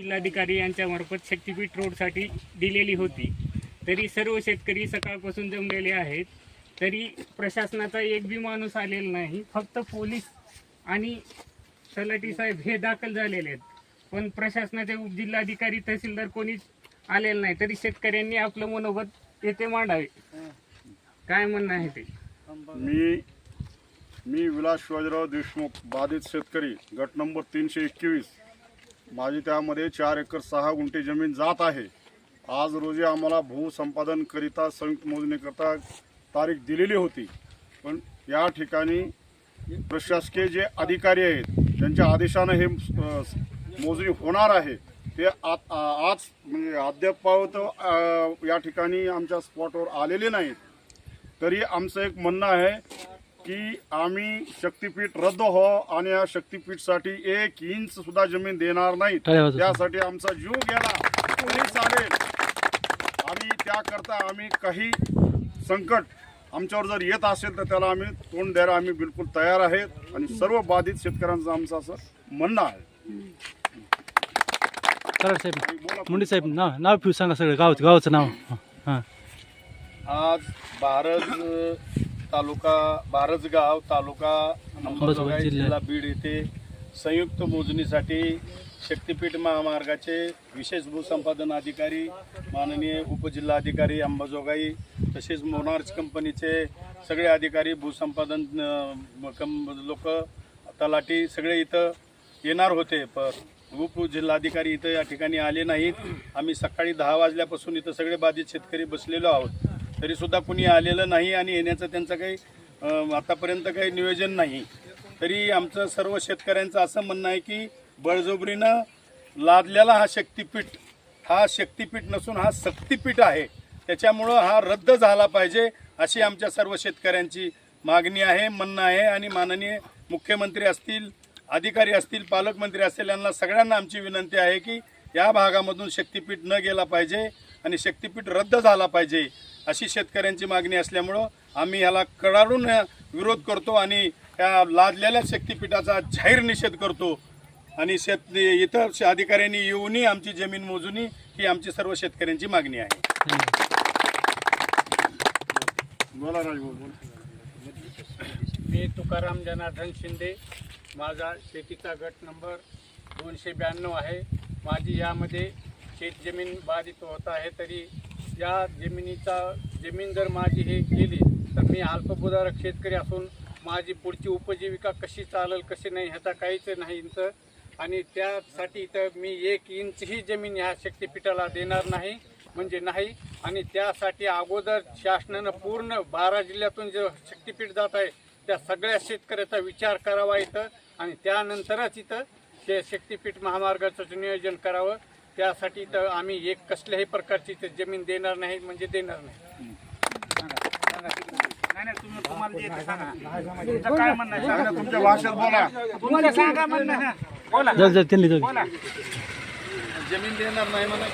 जिल्हाधिकारी यांच्या मार्फत शक्तीपीठ रोडसाठी दिलेली होती. तरी सर्व शेतकरी सकाळपासून जमलेले आहेत. तरी प्रशासनाचा एक बी माणूस आलेला नाही. फक्त पोलीस आणि तलाठी साहेब हे दाखल झालेले आहेत. पण प्रशासनाचे उपजिल्हाधिकारी तहसीलदार कोणीच आलेलं नाही. तरी शेतकऱ्यांनी आपलं मनोगत येथे मांडावे. काय म्हणणं आहे ते? मी मी विलास शिवाजीराव देशमुख बाधित शेतकरी गट नंबर तीनशे एकवीस. माझी त्यामध्ये चार एकर सहा गुंठे जमीन जात आहे. आज रोजी आम्हाला भूसंपादनकरिता संयुक्त मोजणीकरता तारीख दिलेली होती. पण या ठिकाणी प्रशासकीय जे अधिकारी आहेत त्यांच्या आदेशानं हे मोजणी होणार आहे. ते आत आज म्हणजे अद्याप या ठिकाणी आमच्या स्पॉटवर आलेले नाहीत. तरी आमचं एक म्हणणं आहे की आम्ही शक्तीपीठ रद्द हो आणि या शक्तीपीठसाठी एक इंच सुद्धा जमीन देणार नाही. त्यासाठी आमचा जीव गेला. तरी चालेल. आम्ही त्याकरता आम्ही काही संकट आमच्यावर जर येत असेल तर त्याला आम्ही तोंड द्यायला आम्ही बिलकुल तयार आहेत. आणि सर्व बाधित शेतकऱ्यांचं आमचं असं म्हणणं आहे. साहेब मुंडे साहेब नाव नाव फिऊ सांगा सगळं गावाचं गावाचं नाव. हां आज भारज तालुका भारजगाव तालुका अंबाजोगाई जिल्हा. जिल्हा बीड येथे संयुक्त मोजणीसाठी शक्तीपीठ महामार्गाचे विशेष भूसंपादन अधिकारी माननीय उपजिल्हाधिकारी अंबाजोगाई तसेच मोनार्च कंपनीचे सगळे अधिकारी भूसंपादन लोक तलाठी सगळे इथं येणार होते. प उपजिल्हाधिकारी इथं या ठिकाणी आले नाहीत. आम्ही सकाळी दहा वाजल्यापासून इथं सगळे बाधित शेतकरी बसलेलो आहोत. तरी सुद्धा कुणी आलेलं नाही आणि येण्याचं त्यांचं काही आतापर्यंत काही नियोजन नाही. तरी आमचं सर्व शेतकऱ्यांचं असं म्हणणं आहे की बळजबरीनं लादलेला हा शक्तीपीठ हा शक्तीपीठ नसून हा सक्तीपीठ आहे. त्याच्यामुळं हा रद्द झाला पाहिजे अशी आमच्या सर्व शेतकऱ्यांची मागणी आहे म्हणणं आहे आणि माननीय मुख्यमंत्री असतील अधिकारी असतील पालकमंत्री असतील यांना सगळ्यांना आमची विनंती आहे की या भागामधून शक्तीपीठ न गेला पाहिजे आणि शक्तीपीठ रद्द झाला पाहिजे अशी शेतकऱ्यांची मागणी असल्यामुळं आम्ही ह्याला कडाडून विरोध करतो आणि या लादलेल्या शक्तीपीठाचा जाहीर निषेध करतो. आणि शेत इतर अधिकाऱ्यांनी येऊनही आमची जमीन मोजूनी ही आमची सर्व शेतकऱ्यांची मागणी आहे. बोला. मी तुकाराम जनार्दन शिंदे. माझा शेतीचा गट नंबर दोनशे ब्याण्णव आहे. माझी यामध्ये शेतजमीन बाधित होत आहे तरी या जमिनीचा जमीन जर माझी हे गेली तर मी अल्पभूधारक शेतकरी असून माझी पुढची उपजीविका कशी चालेल कशी नाही ह्याचा काहीच नाही इथं आणि त्यासाठी तर मी एक इंचही जमीन ह्या शक्तीपीठाला देणार नाही म्हणजे नाही. आणि त्यासाठी अगोदर शासनानं पूर्ण बारा जिल्ह्यातून जे शक्तीपीठ जात आहे त्या सगळ्या शेतकऱ्याचा विचार करावा इथं. आणि त्यानंतरच इथं ते शक्तीपीठ महामार्गाचं नियोजन करावं. त्यासाठी तर आम्ही एक कसल्याही प्रकारची इथं जमीन देणार नाही म्हणजे देणार नाही. सांगा. तुमच्या भाषेत बोला. जर जर त्यांनी जाऊ. जमीन देणार नाही म्हणा.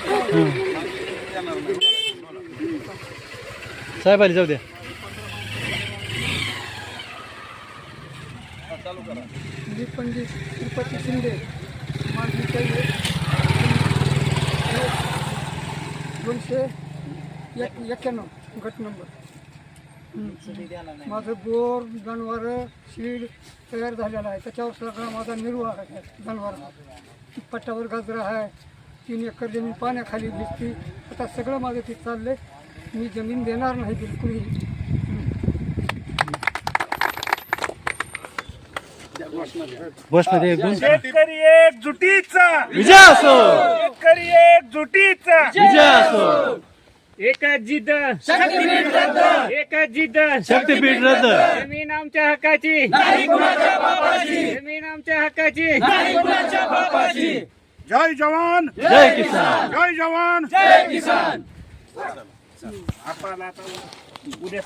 साहेब आले जाऊ द्या. मी पंडित श्रीपती शिंदे. माझी काही दोनशे एक एक्क्याण्णव गट नंबर. माझं बोर जनावर शीड तयार झालेला आहे. त्याच्यावर सगळा माझा निर्वाह आहे जनावर पट्टावर गाजरा आहे तीन एकर जमीन पाण्याखाली दिसती. आता सगळं माझं ते चाललंय. मी जमीन देणार नाही बिलकुलही. बसणार एक दोन शेतकरी एक जुटीचा. विजय असो! शेतकरी एक जुटीचा. विजय असो! एकच जिद्द. एकच जिद्द. शक्तीपीठ रद्द! जमीन आमच्या हक्काची. जमीन आमच्या हक्काची. जय जवान! जय किसान! जय जवान! आपल्याला आता उद्या